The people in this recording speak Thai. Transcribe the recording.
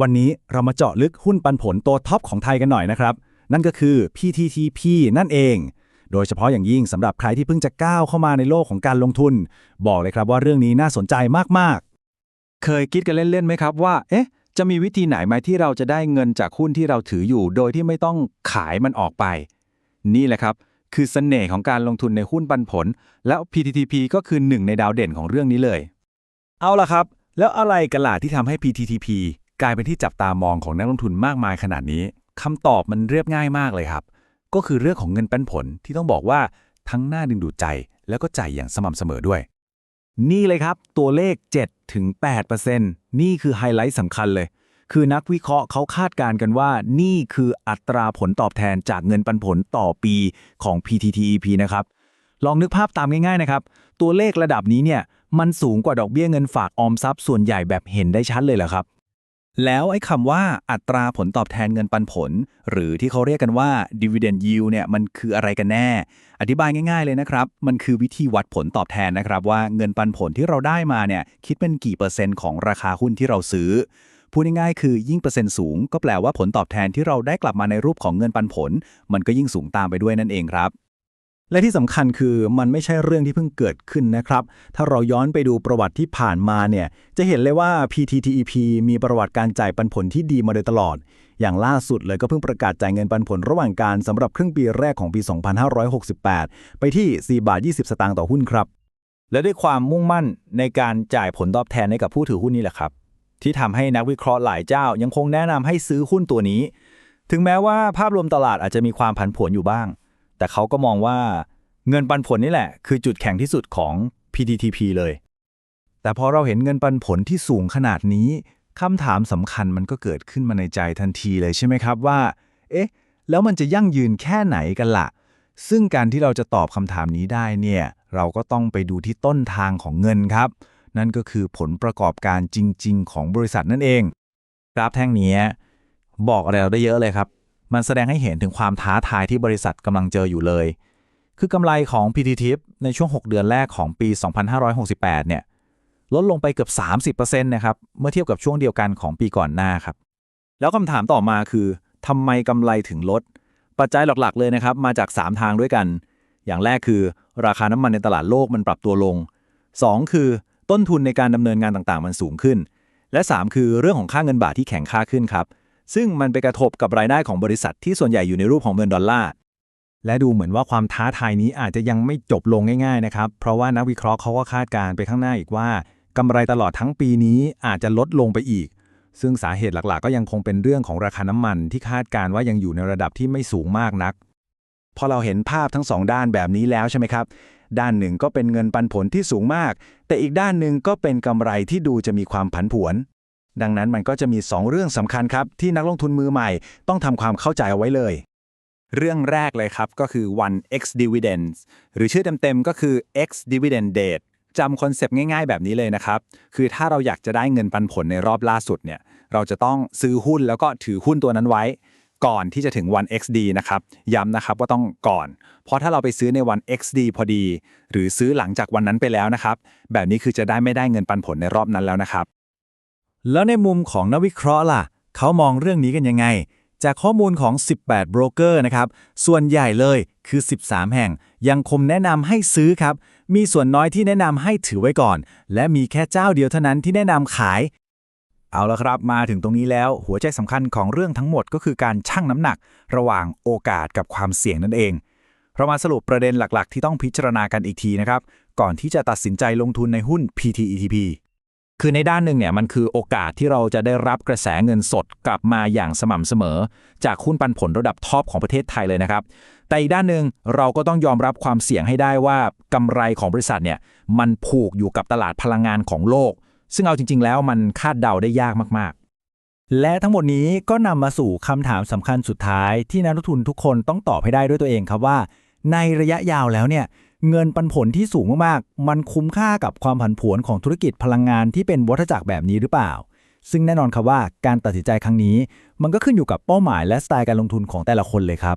วันนี้เรามาเจาะลึกหุ้นปันผลตัวท็อปของไทยกันหน่อยนะครับ นั่นก็คือ PTTP นั่นเอง โดยเฉพาะอย่างยิ่งสำหรับใครที่เพิ่งจะก้าวเข้ามาในโลกของการลงทุน บอกเลยครับว่าเรื่องนี้น่าสนใจมากเคยคิดกันเล่นๆไหมครับว่า เอ๊ะ จะมีวิธีไหนไหมที่เราจะได้เงินจากหุ้นที่เราถืออยู่ โดยที่ไม่ต้องขายมันออกไป นี่แหละครับ คือเสน่ห์ของการลงทุนในหุ้นปันผล แล้ว PTTP ก็คือหนึ่งในดาวเด่นของเรื่องนี้เลยๆเอาล่ะครับ แล้วอะไรกันล่ะที่ทำให้ PTTP กลายเป็นที่จับตามองของนักลงทุนมากมายขนาดนี้คำตอบมันเรียบง่ายมากเลยครับ ก็คือเรื่องของเงินปันผลที่ต้องบอกว่าทั้งน่าดึงดูดใจแล้วก็จ่ายอย่างสม่ำเสมอด้วย นี่เลยครับ ตัวเลข 7 ถึง 8%นี่คือไฮไลท์สำคัญเลย คือนักวิเคราะห์เขาคาดการณ์กันว่า นี่คืออัตราผลตอบแทนจากเงินปันผลต่อปีของ PTTEP นะครับ ลองนึกภาพตามง่ายๆนะครับ ตัวเลขระดับนี้เนี่ย มันสูงกว่าดอกเบี้ยเงินฝากออมทรัพย์ส่วนใหญ่แบบเห็นได้ชัดเลยเหรอครับ แล้วไอ้คำว่าอัตราผลตอบแทนเงินปันผล หรือที่เขาเรียกกันว่า dividend yield เนี่ยมันคืออะไรกันแน่ อธิบายง่ายๆเลยนะครับ มันคือวิธีวัดผลตอบแทนนะครับ ว่าเงินปันผลที่เราได้มาเนี่ยคิดเป็นกี่เปอร์เซ็นต์ของราคาหุ้นที่เราซื้อ พูดง่ายๆคือยิ่งเปอร์เซ็นต์สูง ก็แปลว่าผลตอบแทนที่เราได้กลับมาในรูปของเงินปันผล มันก็ยิ่งสูงตามไปด้วยนั่นเองครับ และที่สำคัญคือมันไม่ใช่เรื่องที่เพิ่งเกิดขึ้นนะครับ ถ้าเราย้อนไปดูประวัติที่ผ่านมาเนี่ย จะเห็นเลยว่า PTTEP มีประวัติการจ่ายปันผลที่ดีมาโดยตลอด อย่างล่าสุดเลยก็เพิ่งประกาศจ่ายเงินปันผลระหว่างการสำหรับครึ่งปีแรกของปี 2568 ไปที่ 4 บาท 20 สตางค์ต่อหุ้นครับ และด้วยความมุ่งมั่นในการจ่ายผลตอบแทนให้กับผู้ถือหุ้นนี่แหละครับ ที่ทำให้นักวิเคราะห์หลายเจ้ายังคงแนะนำให้ซื้อหุ้นตัวนี้ ถึงแม้ว่าภาพรวมตลาดอาจจะมีความผันผวนอยู่บ้าง แต่เขาก็มองว่าเงินปันผลนี่แหละ คือจุดแข็งที่สุดของ PTTP เลย แต่พอเราเห็นเงินปันผลที่สูงขนาดนี้คำถามสำคัญมันก็เกิดขึ้นมาในใจทันทีเลยใช่ไหมครับว่า เอ๊ะ แล้วมันจะยั่งยืนแค่ไหนกันล่ะ ซึ่งการที่เราจะตอบคำถามนี้ได้เนี่ย เราก็ต้องไปดูที่ต้นทางของเงินครับ นั่นก็คือผลประกอบการจริง ๆ ของบริษัทนั่นเอง กราฟแท่งนี้บอกอะไรเราได้เยอะเลยครับ มันแสดงให้เห็นถึงความท้าทายที่บริษัทกำลังเจออยู่เลย คือกำไรของ PTT ในช่วง 6 เดือนแรกของปี 2568 เนี่ย ลดลงไปเกือบ 30%นะครับ เมื่อเทียบกับช่วงเดียวกันของปีก่อนหน้าครับ แล้วคำถามต่อมาคือทำไมกำไรถึงลด ปัจจัยหลักๆ เลยนะครับ มาจาก 3 ทางด้วยกัน อย่างแรกคือ ราคาน้ำมันในตลาดโลกมันปรับตัวลง 2 คือ ต้นทุนในการดำเนินงานต่างๆ มันสูงขึ้น และ 3 คือเรื่องของค่าเงินบาทที่แข็งค่าขึ้นครับ ซึ่งมันไปกระทบกับรายได้ของบริษัทที่ส่วนใหญ่อยู่ในรูปของเงินดอลลาร์ และดูเหมือนว่าความท้าทายนี้อาจจะยังไม่จบลงง่ายๆนะครับ เพราะว่านักวิเคราะห์เขาก็คาดการณ์ไปข้างหน้าอีกว่ากำไรตลอดทั้งปีนี้อาจจะลดลงไปอีก ซึ่งสาเหตุหลักๆ ก็ยังคงเป็นเรื่องของราคาน้ำมันที่คาดการณ์ว่ายังอยู่ในระดับที่ไม่สูงมากนัก พอเราเห็นภาพทั้งสองด้านแบบนี้แล้วใช่ไหมครับ ด้านหนึ่งก็เป็นเงินปันผลที่สูงมาก แต่อีกด้านหนึ่งก็เป็นกำไรที่ดูจะมีความผันผวน ดังนั้นมันก็จะมี 2 เรื่องสำคัญครับ ที่นักลงทุนมือใหม่ ต้องทำความเข้าใจเอาไว้เลย เรื่องแรกเลยครับก็คือ one x dividends หรือชื่อเต็มๆก็คือ x dividend date จำคอนเซปต์ง่ายๆ แบบนี้เลยนะครับ คือถ้าเราอยากจะได้เงินปันผลในรอบล่าสุดเนี่ย เราจะต้องซื้อหุ้นแล้วก็ถือหุ้นตัวนั้นไว้ ก่อนที่จะถึงวัน XD นะครับ ย้ำนะครับว่าต้องก่อน เพราะถ้าเราไปซื้อในวัน XD พอดี หรือซื้อหลังจากวันนั้นไปแล้วนะครับ แบบนี้คือจะได้ไม่ได้เงินปันผลในรอบนั้นแล้วนะครับ แล้วในมุมของนักวิเคราะห์ล่ะ เขามองเรื่องนี้กันยังไง จากข้อมูลของ 18 โบรกเกอร์นะครับ ส่วนใหญ่เลยคือ 13 แห่ง ยังคงแนะนำให้ซื้อครับ มีส่วนน้อยที่แนะนำให้ถือไว้ก่อน และมีแค่เจ้าเดียวเท่านั้นที่แนะนำขาย เอาละครับ มาถึงตรงนี้แล้ว หัวใจสำคัญของเรื่องทั้งหมดก็คือการชั่งน้ำหนัก ระหว่างโอกาสกับความเสี่ยงนั่นเองเรามาสรุปประเด็นหลักๆ ที่ต้องพิจารณากันอีกทีนะครับ ก่อนที่จะตัดสินใจลงทุนในหุ้น PTETP คือในด้านหนึ่งเนี่ยมันคือโอกาสที่เราจะได้รับกระแสเงินสดกลับมาอย่างสม่ำเสมอ จากหุ้นปันผลระดับท็อปของประเทศไทยเลยนะครับ แต่อีกด้านหนึ่งเราก็ต้องยอมรับความเสี่ยงให้ได้ว่ากำไรของบริษัทเนี่ยมันผูกอยู่กับตลาดพลังงานของโลก ซึ่งเอาจริง ๆ แล้วมันคาดเดาได้ยากมากๆและทั้งหมดนี้ก็นำมาสู่คำถามสำคัญสุดท้าย ที่นักลงทุนทุกคนต้องตอบให้ได้ด้วยตัวเองครับว่า ในระยะยาวแล้วเนี่ย เงินปันผลที่สูงมากๆ มันคุ้มค่ากับความผันผวนของธุรกิจพลังงานที่เป็นวัฏจักรแบบนี้หรือเปล่า ซึ่งแน่นอนครับว่าการตัดสินใจครั้งนี้ มันก็ขึ้นอยู่กับเป้าหมายและสไตล์การลงทุนของแต่ละคนเลยครับ